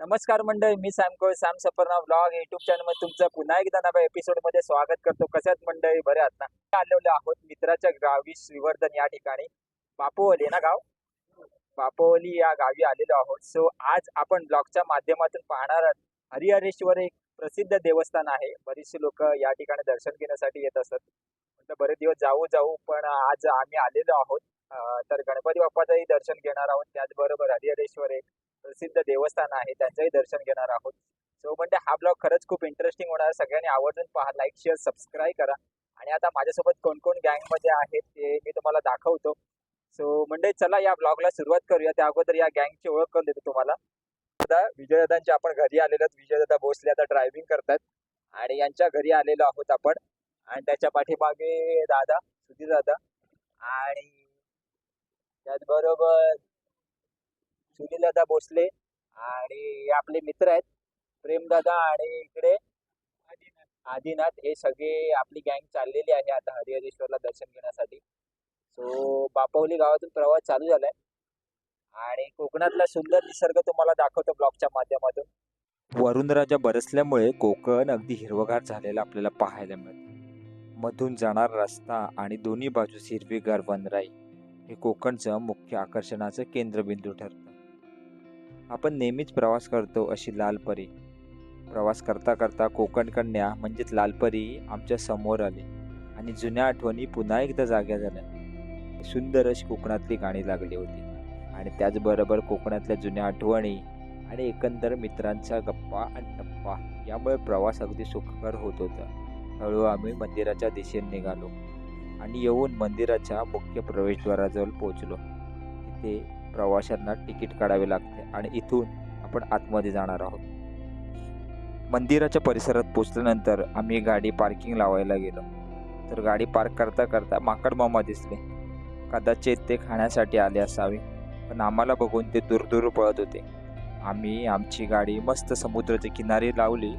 नमस्कार मंडळी मी सॅम कोळ सॅम सपर्णा ब्लॉग युट्यूब चॅनलमध्ये तुमचं पुन्हा एकदा नव्या एपिसोडमध्ये स्वागत करतो. कशात मंडळी? बरे आहात ना? आलेलो आहोत मित्राच्या गावी श्रीवर्धन या ठिकाणी. बापोवली ना गाव? बापोवली या गावी आलेलो आहोत. सो आज आपण ब्लॉगच्या माध्यमातून पाहणार आहोत. हरिहरेश्वर एक प्रसिद्ध देवस्थान आहे. बरीचशी लोक या ठिकाणी दर्शन घेण्यासाठी येत असतात. म्हटलं बरेच दिवस जाऊ जाऊ पण आज आम्ही आलेलो आहोत. तर गणपती बाप्पाचंही दर्शन घेणार आहोत. त्याचबरोबर हरिहरेश्वर एक प्रसिद्ध देवस्थान आहे. त्यांचंही दर्शन घेणार आहोत. सो म्हणजे हा ब्लॉग खरंच खूप इंटरेस्टिंग होणार. सगळ्यांनी आवर्जून पहा. लाईक शेअर सबस्क्राईब करा. आणि आता माझ्यासोबत कोण कोण आहेत ते मी तुम्हाला दाखवतो. सो म्हणजे चला या ब्लॉगला सुरुवात करूया. त्या अगोदर या गँगची ओळख करून देतो तुम्हाला. आता विजयदादांच्या आपण घरी आलेलो आहोत. विजयदादा भोसले आता ड्रायव्हिंग करतात. आणि यांच्या घरी आलेलो आहोत आपण. आणि त्याच्या पाठीमागे दादा सुधीर दादा. आणि त्याचबरोबर सुनीलदादा भोसले आणि आपले मित्र आहेत प्रेमदादा आणि इकडे आदिनाथ. हे सगळे आपली गँग चाललेली आहे आता हरिहरेश्वरला दर्शन घेण्यासाठी. सो बापवली गावातून प्रवास चालू झालाय. आणि कोकणातला सुंदर निसर्ग तुम्हाला दाखवतो ब्लॉगच्या माध्यमातून. वरुणराजा बरसल्यामुळे कोकण अगदी हिरवगार झालेलं आपल्याला पाहायला मिळतं. मधून जाणारा रस्ता आणि दोन्ही बाजूस हिरवीगार वनराई. हे कोकणचं मुख्य आकर्षणाचं केंद्रबिंदू ठरतं. आपण नेहमीच प्रवास करतो अशी लालपरी प्रवास करता करता कोकण कन्या म्हणजेच लालपरी आमच्यासमोर आली आणि जुन्या आठवणी पुन्हा एकदा जाग्या झाल्या. सुंदर अशी कोकणातली गाणी लागली होती आणि त्याचबरोबर कोकणातल्या जुन्या आठवणी आणि एकंदर मित्रांचा गप्पा आणि टप्पा यामुळे प्रवास अगदी सुखकर होत होता. हळू आम्ही मंदिराच्या दिशेने निघालो. आणि येऊन मंदिराच्या मुख्य प्रवेशद्वाराजवळ पोहोचलो. तिथे प्रवाशांना तिकीट काढावे लागते आणि इथून आपण आतमध्ये जाणार आहोत. मंदिराच्या परिसरात पोचल्यानंतर आम्ही गाडी पार्किंग लावायला गेलो. तर गाडी पार्क करता करता माकड मामा दिसले. कदाचित ते खाण्यासाठी आले असावे पण आम्हाला बघून ते दूर दूर पळत होते. आम्ही आमची गाडी मस्त समुद्राच्या किनारी लावली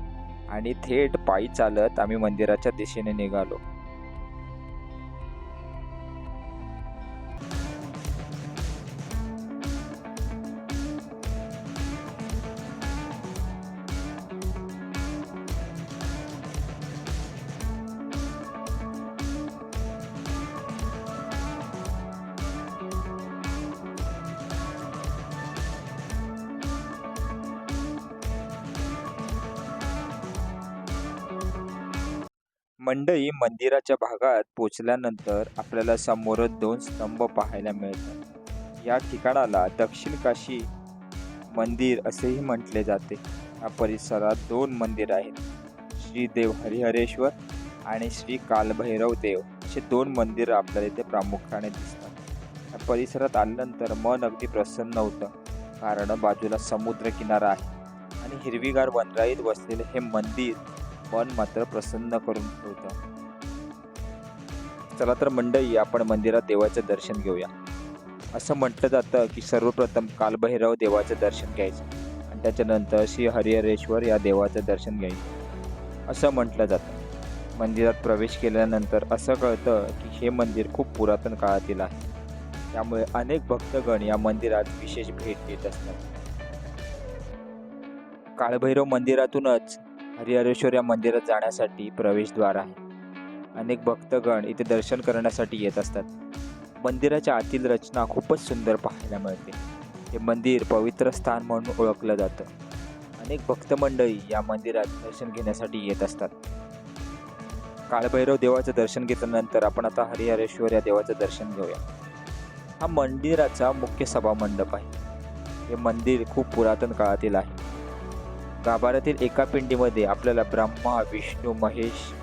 आणि थेट पायी चालत आम्ही मंदिराच्या दिशेने निघालो. मंडई मंदिराच्या भागात पोचल्यानंतर आपल्याला समोरच दोन स्तंभ पाहायला मिळतात. या ठिकाणाला दक्षिण काशी मंदिर असेही म्हटले जाते. या परिसरात दोन मंदिर आहेत. श्री देव हरिहरेश्वर आणि श्री कालभैरव देव. असे दोन मंदिरं आपल्याला इथे प्रामुख्याने दिसतात. या परिसरात आल्यानंतर मन अगदी प्रसन्न होतं. कारण बाजूला समुद्र किनारा आहे. आणि हिरवीगार वनराईत वसलेले हे मंदिर मन मात्र प्रसन्न करून ठेवतं. चला तर मंडई आपण मंदिरात देवाचं दर्शन घेऊया. असं म्हटलं जातं की सर्वप्रथम कालभैरव देवाचं दर्शन घ्यायचं आणि त्याच्यानंतर श्री हरिहरेश्वर या देवाचं दर्शन घ्यायचं. असं म्हटलं जातं. मंदिरात प्रवेश केल्यानंतर असं कळतं की हे मंदिर खूप पुरातन काळातील आहे. त्यामुळे अनेक भक्तगण या मंदिरात विशेष भेट देत असतात. काळभैरव मंदिरातूनच हरिहरेश्वर या मंदिरात जाण्यासाठी प्रवेशद्वार आहे. अनेक भक्तगण इथे दर्शन करण्यासाठी येत असतात. मंदिराच्या आतील रचना खूपच सुंदर पाहायला मिळते. हे मंदिर पवित्र स्थान म्हणून ओळखलं जातं. अनेक भक्त मंडळी या मंदिरात दर्शन घेण्यासाठी येत असतात. काळभैरव देवाचं दर्शन घेतल्यानंतर आपण आता हरिहरेश्वर या देवाचं दर्शन घेऊया. हा मंदिराचा मुख्य सभा मंडप आहे. हे मंदिर खूप पुरातन काळातील आहे. गाभाऱ्यातील एका पिंडीमध्ये आपल्याला ब्रह्मा विष्णू महेश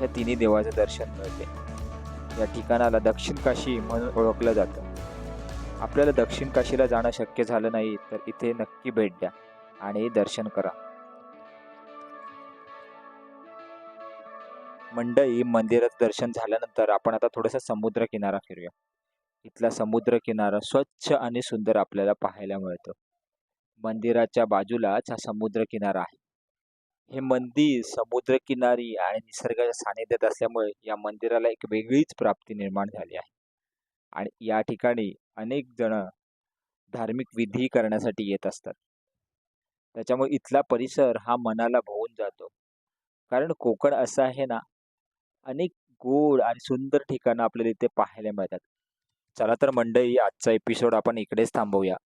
या तिन्ही देवाचं दर्शन मिळते. या ठिकाणाला दक्षिण काशी म्हणून ओळखलं जातं. आपल्याला दक्षिण काशीला जाणं शक्य झालं नाही तर इथे नक्की भेट द्या आणि दर्शन करा. मंडई मंदिरात दर्शन झाल्यानंतर आपण आता थोडासा समुद्र किनारा फिरूया. इथला समुद्र किनारा स्वच्छ आणि सुंदर आपल्याला पाहायला मिळतो. मंदिराच्या बाजूलाच हा समुद्र किनारा आहे. हे मंदिर समुद्रकिनारी आणि निसर्गाच्या सानिध्यात असल्यामुळे या मंदिराला एक वेगळीच प्राप्ती निर्माण झाली आहे. आणि या ठिकाणी अनेक जण धार्मिक विधी करण्यासाठी येत असतात. त्याच्यामुळे इथला परिसर हा मनाला भोवून जातो. कारण कोकण असं आहे ना अनेक गोड आणि सुंदर ठिकाणं आपल्याला इथे पाहायला मिळतात. चला तर मंडळी आजचा एपिसोड आपण इकडेच थांबवूया.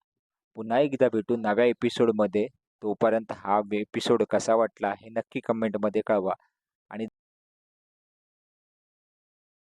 पुन्हा एकदा भेटू नव्या एपिसोडमध्ये तोपर्यंत हा एपिसोड कसा वाटला हे नक्की कमेंटमध्ये कळवा. आणि